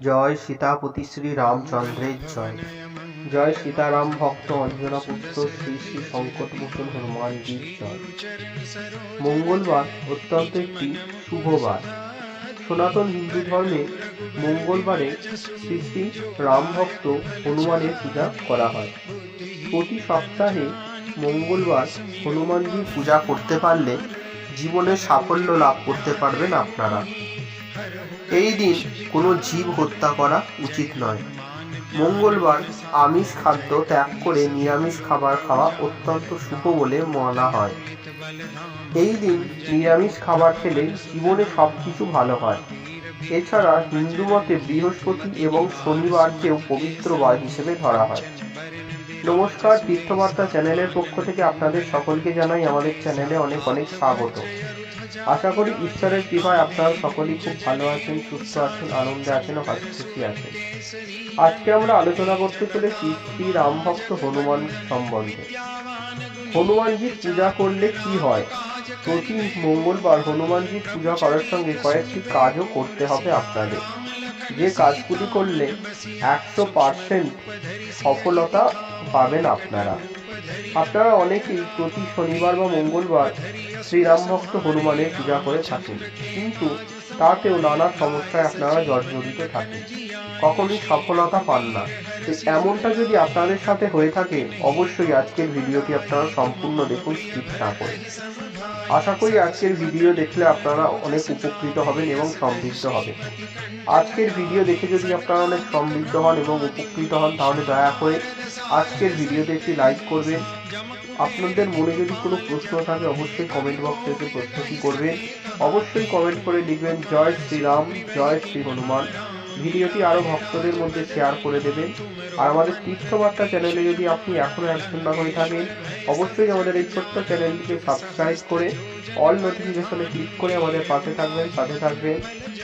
জয় সীতাপতি শ্রী রামচন্দ্রের জয়। জয় সীতারাম ভক্ত অঞ্জনা পুত্র শ্রী শ্রী সংকটমোচন হনুমানজির জয়। মঙ্গলবার অত্যন্ত একটি শুভবার। সনাতন হিন্দু ধর্মে মঙ্গলবারে শ্রী শ্রী রাম ভক্ত হনুমানের পূজা করা হয়। প্রতি সপ্তাহে মঙ্গলবার হনুমানজির পূজা করতে পারলে জীবনে সাফল্য লাভ করতে পারবেন আপনারা। এই দিন কোনো জীব হত্যা করা উচিত নয়। মঙ্গলবার আমিষ খাদ্য ত্যাগ করে নিরামিষ খাবার খাওয়া অত্যন্ত শুভ বলে মানা হয়। এই দিন নিরামিষ খাবার খেলে জীবনে সব কিছু ভালো হয়। এছাড়া হিন্দু মতে বৃহস্পতি এবং শনিবারকেও পবিত্র বার হিসেবে ধরা হয়। নমস্কার, তীর্থবার্তা চ্যানেলের পক্ষ থেকে আপনাদের সকলকে জানাই আমাদের চ্যানেলে অনেক অনেক স্বাগত। আশা করি ঈশ্বরের কৃপায় আপনারা সকলেই খুব ভালো আছেন, সুস্থ আছেন, আনন্দে আছেন ও খুশি আছেন। আজকে আমরা আলোচনা করতে চলেছি শ্রী রাম ভক্ত হনুমান সম্বন্ধে। হনুমানজির পূজা করলে কি হয়? প্রতি মঙ্গলবার হনুমানজির পূজা করার সঙ্গে কয়েকটি কাজও করতে হবে আপনাদের। যে কাজগুলি করলে একশো পার্সেন্ট সফলতা পাবেন আপনারা। আপনারা অনেকেই প্রতি শনিবার বা মঙ্গলবার শ্রীরাম ভক্ত হনুমানের পূজা করে থাকেন। কিন্তু তাতেও নানা সমস্যায় আপনারা জর্জরিত থাকেন। কখনোই সফলতা পান না। এমনটা যদি আপনাদের সাথে হয়ে থাকে, অবশ্যই আজকের ভিডিওটি আপনারা সম্পূর্ণ দেখুন, স্কিপ না করে। আশা করি আজকের ভিডিও দেখলে আপনারা অনেক উপকৃত হবেন এবং সমৃদ্ধ হবেন। আজকের ভিডিও দেখে যদি আপনারা অনেক সমৃদ্ধ হন এবং উপকৃত হন, তাহলে দয়া করে আজকের ভিডিওতে একটি লাইক করবেন। আপনাদের মনে যদি কোনো প্রশ্ন থাকে, অবশ্যই কমেন্ট বক্সে এসে প্রশ্নটি করবেন। অবশ্যই কমেন্ট করে লিখবেন, জয় শ্রীরাম, জয় শ্রী হনুমান। ভিডিওটি আরও ভক্তদের মধ্যে শেয়ার করে দেবেন। আর আমাদের তীর্থবার্তা চ্যানেলে যদি আপনি এখনও একজন না হয়ে থাকেন, অবশ্যই আমাদের এই ছোট্ট চ্যানেলটিকে সাবস্ক্রাইব করে অল নোটিফিকেশনে ক্লিক করে আমাদের পাশে থাকবেন, সাথে থাকবেন।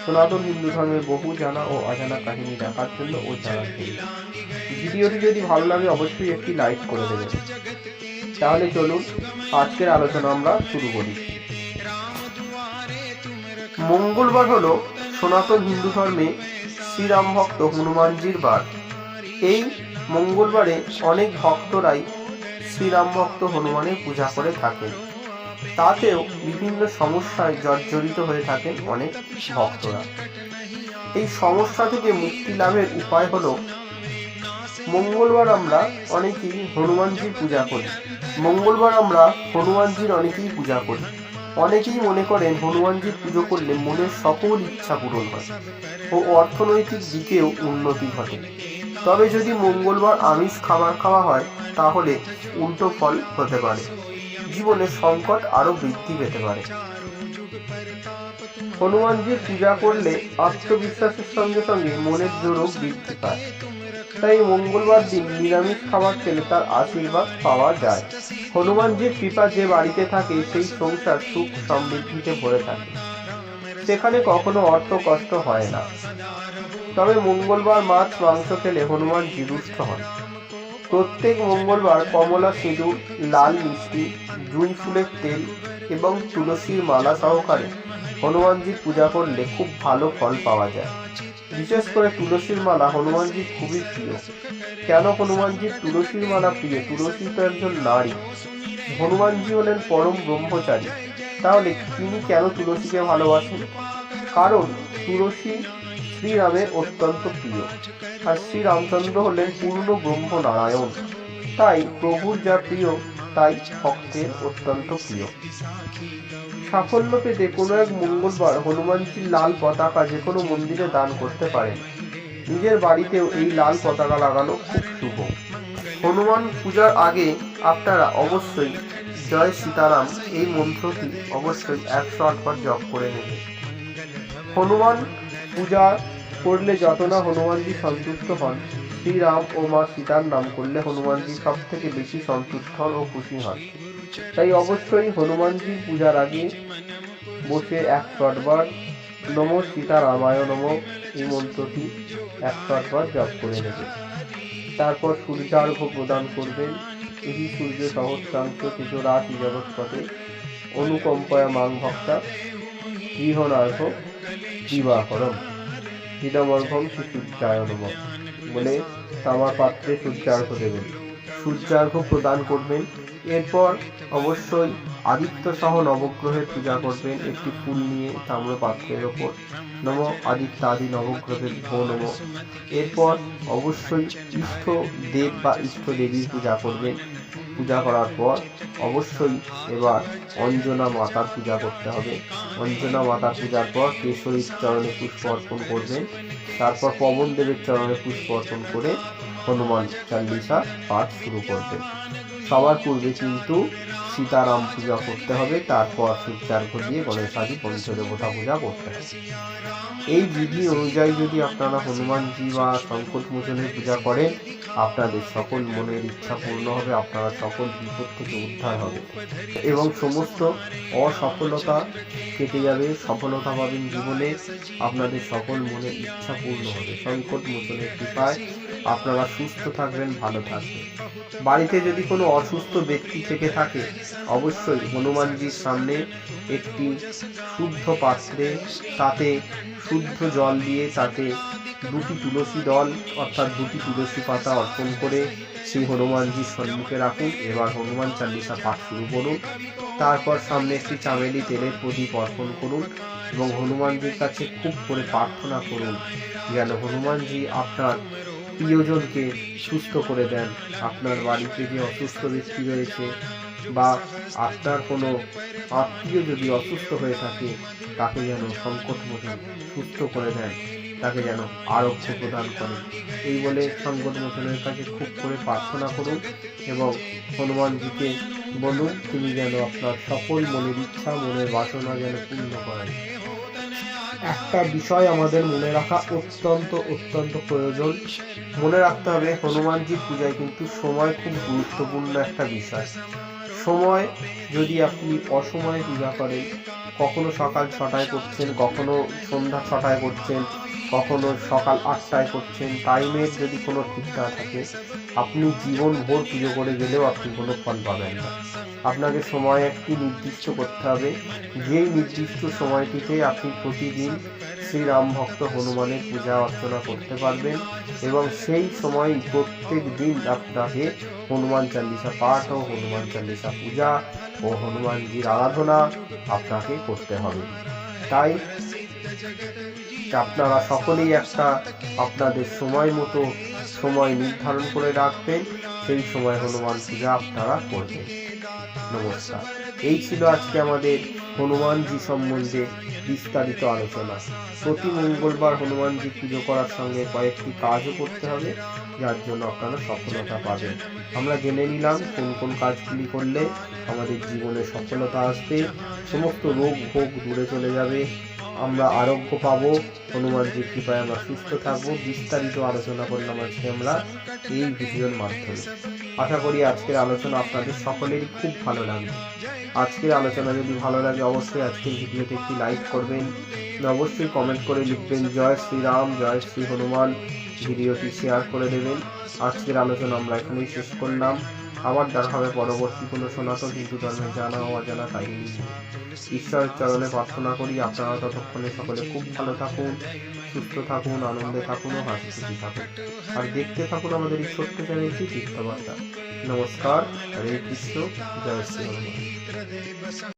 সনাতন হিন্দু ধর্মের বহু জানা ও অজানা কাহিনী দেখার জন্য ও জানার ভিডিওটি যদি ভালো লাগে, অবশ্যই একটি লাইক করে দেবেন। তাহলে চলুন, আজকের আলোচনা আমরা শুরু করি। মঙ্গলবার হলো সনাতন হিন্দু ধর্মে শ্রীরাম ভক্ত হনুমানজির বার। এই মঙ্গলবারে অনেক ভক্তরাই শ্রীরাম ভক্ত হনুমানের পূজা করে থাকেন। তাতেও বিভিন্ন সমস্যায় জর্জরিত হয়ে থাকেন অনেক ভক্তরা। এই সমস্যা থেকে মুক্তি লাভের উপায় হলো, মঙ্গলবার আমরা অনেকেই হনুমানজির পূজা করি। মঙ্গলবার আমরা হনুমানজির অনেকেই পূজা করি। অনেকেই মনে করেন হনুমানজির পুজো করলে মনের সকল ইচ্ছা পূরণ হয় ও অর্থনৈতিক দিকেও উন্নতি ঘটে। তবে যদি মঙ্গলবার আমিষ খাবার খাওয়া হয়, তাহলে উল্টো ফল হতে পারে। জীবনে সংকট আরও বৃদ্ধি পেতে পারে। হনুমানজির পূজা করলে আত্মবিশ্বাসের সঙ্গে সঙ্গে মনের জোরও বৃদ্ধি পায়। তাই মঙ্গলবার দিন নিরামিষ খাবার খেলে তার আশীর্বাদ পাওয়া যায়। হনুমানজির কৃপা যে বাড়িতে থাকে, সেই সংসার সুখ সমৃদ্ধিতে ভরে থাকে। সেখানে কখনো অর্থ কষ্ট হয় না। তবে মঙ্গলবার মাছ, মাংস খেলে হনুমানজি রুষ্ট হন। প্রত্যেক মঙ্গলবার কমলা সিঁদুর, লাল মিষ্টি, জুঁই ফুলের তেল এবং তুলসীর মালা সহকারে হনুমানজির পূজা করলে খুব ভালো ফল পাওয়া যায়। বিশেষ করে তুলসীর মালা হনুমানজির খুবই প্রিয়। কেন হনুমানজির তুলসীর মালা প্রিয়? তুলসী তো একজন নারী। হনুমানজি হলেন পরম ব্রহ্মচারী। তাহলে তিনি কেন তুলসীকে ভালোবাসেন? কারণ তুলসী শ্রীরামের অত্যন্ত প্রিয়। আর শ্রীরামচন্দ্র হলেন পূর্ণ ব্রহ্ম নারায়ণ তাই প্রভুর যা প্রিয় তাই ভক্তের অত্যন্ত প্রিয়। সাফল্য পেতে কোনো এক মঙ্গলবার হনুমানজির লাল পতাকা যে কোনো মন্দিরে দান করতে পারেন। নিজের বাড়িতেও এই লাল পতাকা লাগানো খুব শুভ। হনুমান পূজার আগে আপনারা অবশ্যই জয় সীতারাম এই মন্ত্রটি অবশ্যই একশো আটবার জপ করে নেবেন। হনুমান পূজা করলে যত না হনুমানজি সন্তুষ্ট হন শ্রীরাম ও মা সীতার নাম করলে হনুমানজি সব থেকে বেশি সন্তুষ্ট হন ও খুশি হন। তাই অবশ্যই হনুমানজির পূজার আগে বসে একশো আটবার নম সীতারামায় নম এই মন্ত্রটি একশো আটবার জপ করে নেবে। তারপর সূর্যার্ঘ্য প্রদান করবেন। এই সূর্য সহস্রাংশ কিছু রাশি জগৎপথে অনুকম্পয়া মাং ভক্তা গৃহনার্ঘ দিবাকরম হৃদমর্ঘম শ্রী সূর্যায় নম। বলে তামার পাত্রে সূর্যার্ঘ দেবেন। সূর্যার্ঘ প্রদান করবেন এরপর অবশ্যই আদিত্য সহ নবগ্রহের পূজা করবেন। একটি ফুল নিয়ে তাম্র পাত্রের ওপর। নম আদিত্য আদি নবগ্রহের ভো নম। এরপর অবশ্যই ইষ্ট দেব বা ইষ্ট দেবীর পূজা করবেন। পূজা করার পর অবশ্যই এবার অঞ্জনা মাতার পূজা করতে হবে। অঞ্জনা মাতার পূজার পর কেশরীর চরণে পুষ্প অর্পণ করবেন। তারপর পবন দেবের চরণে পুষ্প অর্পণ করে হনুমান চাল্লিশা পাঠ শুরু করবেন। সবার পূর্বে কিন্তু সীতারাম পূজা করতে হবে, তারপর সূর্যার্ঘ দিয়ে গণেশাদি পঞ্চদেবতা পূজা করতে হবে। এই বিধি অনুযায়ী যদি আপনারা হনুমানজি বা সংকট মোচনের পূজা করেন, আপনাদের সকল মনের ইচ্ছা পূর্ণ হবে, আপনারা সকল বিপদ থেকে উদ্ধার হবে। এবং সমস্ত অসফলতা কেটে যাবে সফলতা পাবেন জীবনে আপনাদের সকল মনের ইচ্ছা পূর্ণ হবে। সংকট মোচনের কৃপায় আপনারা সুস্থ থাকবেন, ভালো থাকবেন। বাড়িতে যদি কোনো অসুস্থ ব্যক্তি থেকে থাকে। অবশ্যই হনুমানজির সামনে একটি শুদ্ধ পাত্রে, তাতে শুদ্ধ জল দিয়ে তাতে দুটি তুলসী দল, অর্থাৎ দুটি তুলসী পাতা অর্পণ করে সেই হনুমানজির সম্মুখে রাখুন। এবার হনুমান চালিসা পাঠ শুরু করুন। তারপর সামনে একটি চামেলি তেলের প্রদীপ অর্পণ করুন এবং হনুমানজির কাছে খুব করে প্রার্থনা করুন, যেন হনুমানজি আপনার প্রিয়জনকে সুস্থ করে দেন। আপনার বাড়িতে যে অসুস্থ ব্যক্তি রয়েছে বা আপনার কোনো আত্মীয় যদি অসুস্থ হয়ে থাকে, তাকে যেন সংকট মোচন সুস্থ করে দেন, তাকে যেন আরোগ্য প্রদান করেন এই বলে সংকট মোচনের কাছে খুব করে প্রার্থনা করুন এবং হনুমানজিকে বলুন, তিনি যেন আপনার সকল মনের ইচ্ছা, মনের বাসনা যেন পূর্ণ করেন। একটা বিষয় আমাদের মনে রাখা অত্যন্ত অত্যন্ত প্রয়োজন। মনে রাখতে হবে হনুমানজির পূজায় কিন্তু সময় খুব গুরুত্বপূর্ণ একটা বিষয়। সময় যদি আপনি অসময়ে পূজা করেন, কখনো সকাল ছটায় করছেন, কখনো সন্ধ্যা ছটায় করছেন, কখনো সকাল আটটায় করছেন, টাইমের যদি কোনো ঠিক না থাকে, আপনি জীবন ভোর পুজো করে গেলেও আপনি কোনো ফল পাবেন না। আপনাকে সময় একটি নির্দিষ্ট করতে হবে। যেই নির্দিষ্ট সময়টিতে আপনি প্রতিদিন শ্রীরাম ভক্ত হনুমানের পূজা অর্চনা করতে পারবেন এবং সেই সময় প্রত্যেক দিন আপনাকে হনুমান চাল্লিশা পাঠ ও হনুমান চাল্লিশা পূজা ও হনুমানজির আরাধনা আপনাকে করতে হবে। তাই আপনারা সকলেই একটা আপনাদের সময় মতো সময় নির্ধারণ করে রাখবেন। সেই সময় হনুমান পূজা আপনারা করবেন। নমস্কার। এই ছিল আজকে আমাদের হনুমানজি সম্বন্ধে বিস্তারিত আলোচনা। প্রতি মঙ্গলবার হনুমানজি পুজো করার সঙ্গে কয়েকটি কাজও করতে হবে, যার জন্য আপনারা সফলতা পাবেন। আমরা জেনে নিলাম কোন কোন কাজগুলি করলে আমাদের জীবনে সফলতা আসবে। সমস্ত রোগ ভোগ দূরে চলে যাবে। আমরা আরোগ্য পাবো। হনুমানজির কৃপায় আমরা সুস্থ থাকব। বিস্তারিত আলোচনা করলাম আজকে আমরা এই ভিডিওর মাধ্যমে। আশা করি আজকের আলোচনা আপনাদের সকলেরই খুব ভালো লাগবে। আজকের আলোচনা যদি ভালো লাগে, অবশ্যই আজকের ভিডিওতে একটি লাইক করবেন। অবশ্যই কমেন্ট করে লিখবেন, জয় শ্রীরাম, জয় শ্রী হনুমান। ভিডিওটি শেয়ার করে দেবেন। আজকের আলোচনা আমরা এখানেই শেষ করলাম। আবার দেখা হবে পরবর্তী কোনো সনাতন হিন্দু ধর্মের জানা ও অজানা কাহিনী। ঈশ্বরের চরণে প্রার্থনা করি, আপনারা ততক্ষণে সকলে খুব ভালো থাকুন, সুস্থ থাকুন, আনন্দে থাকুন ও হাসি থাকুন। আর দেখতে থাকুন আমাদের এই ছোট্ট চ্যানেলটি তীর্থবার্তা। নমস্কার, হরে কৃষ্ণ, জয় শ্রী